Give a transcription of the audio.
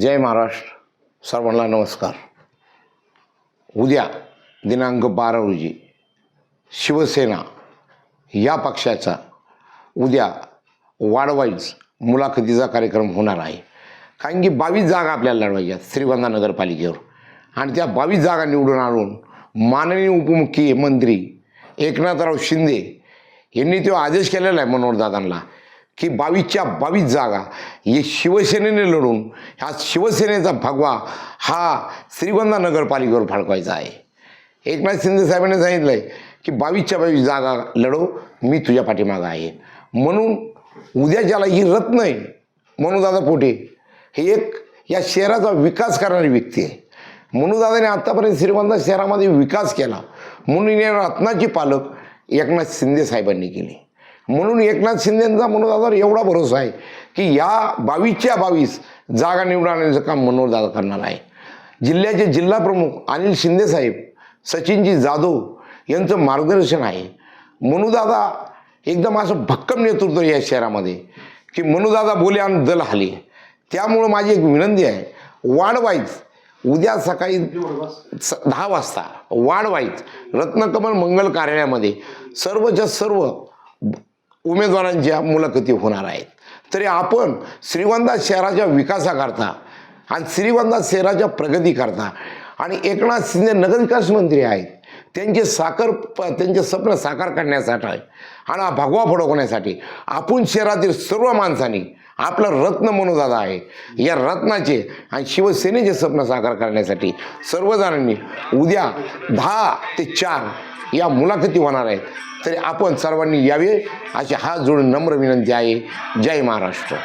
जय महाराष्ट्र. सर्वांना नमस्कार. उद्या दिनांक बारा रोजी शिवसेना या पक्षाचा उद्या वाढवाईच मुलाखतीचा कार्यक्रम होणार आहे. कारण की बावीस जागा आपल्याला लढवायच्या श्रीगंधा नगरपालिकेवर. आणि त्या बावीस जागा निवडून आणून माननीय उपमुख्यमंत्री एकनाथराव शिंदे यांनी तो आदेश केलेला आहे मनोहरदादांना. की बावीसच्या बावीस जागा हे शिवसेनेने लढून ह्या शिवसेनेचा भगवा हा श्रीगोंदा नगरपालिकेवर फडकवायचा आहे. एकनाथ शिंदे साहेबांनी सांगितलं आहे की बावीसच्या बावीस जागा लढव मी तुझ्या पाठीमागं आहे. म्हणून उद्या ज्याला ही रत्न आहे मनोदादा पोटे हे एक या शहराचा विकास करणारी व्यक्ती आहे. मनोदादाने आत्तापर्यंत श्रीगोंदा शहरामध्ये विकास केला. म्हणून या रत्नाची पालक एकनाथ शिंदे साहेबांनी केली. म्हणून एकनाथ शिंदेंचा मनोदादावर एवढा भरोसा आहे की या बावीसच्या बावीस जागा निवडून आणण्याचं काम मनोहरदादा करणार आहे. जिल्ह्याचे जिल्हा प्रमुख अनिल शिंदेसाहेब सचिनजी जाधव यांचं मार्गदर्शन आहे. मनुदादा एकदम असं भक्कम नेतृत्व या शहरामध्ये की मनुदादा बोले आणि दल हाले. त्यामुळं माझी एक विनंती आहे वाढवाईच उद्या सकाळी स दहा वाजता वाढवाईच रत्नकमल मंगल कार्यालयामध्ये सर्वच्या सर्व उमेदवारांच्या मुलाखती होणार आहेत. तरी आपण श्रीगोंदा शहराच्या विकासाकरता आणि श्रीगोंदा शहराच्या प्रगतीकरता आणि एकनाथ शिंदे नगरविकास मंत्री आहेत. त्यांचे साकार प त्यांचे स्वप्न साकार करण्यासाठी आणि भगवा फडकवण्यासाठी आपण शहरातील सर्व माणसांनी आपलं रत्न मनोदादा आहे. या रत्नाचे आणि शिवसेनेचे स्वप्न साकार करण्यासाठी सर्वजणांनी उद्या दहा ते चार या मुलाखती होणार आहेत. तरी आपण सर्वांनी यावे अशी हात जोडून नम्र विनंती आहे. जय महाराष्ट्र.